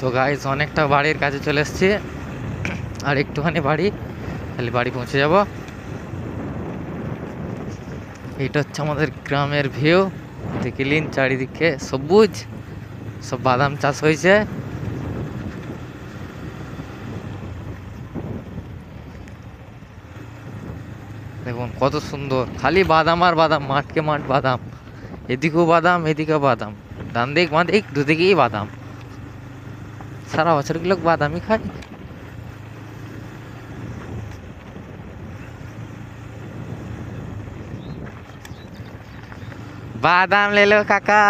তো গাইস অনেকটা বাড়ির কাছে চলে এসেছি। আর একটুখানি বাড়ি, তাহলে বাড়ি পৌঁছে যাব। এটা হচ্ছে আমাদের গ্রামের ভিউ দেখিলিন চারিদিকে সবুজ, সব বাদাম চাষ হয়েছে। দেখুন, কত সুন্দর। খালি বাদাম আর বাদাম, মাঠকে মাঠ বাদাম। এদিকেও বাদাম এদিকেও বাদাম। ডান দিক, বাঁ দিক, দুদিকেই বাদাম। সারা বছরগুলো বাদামি খায় বাদাম লেলো কাকা।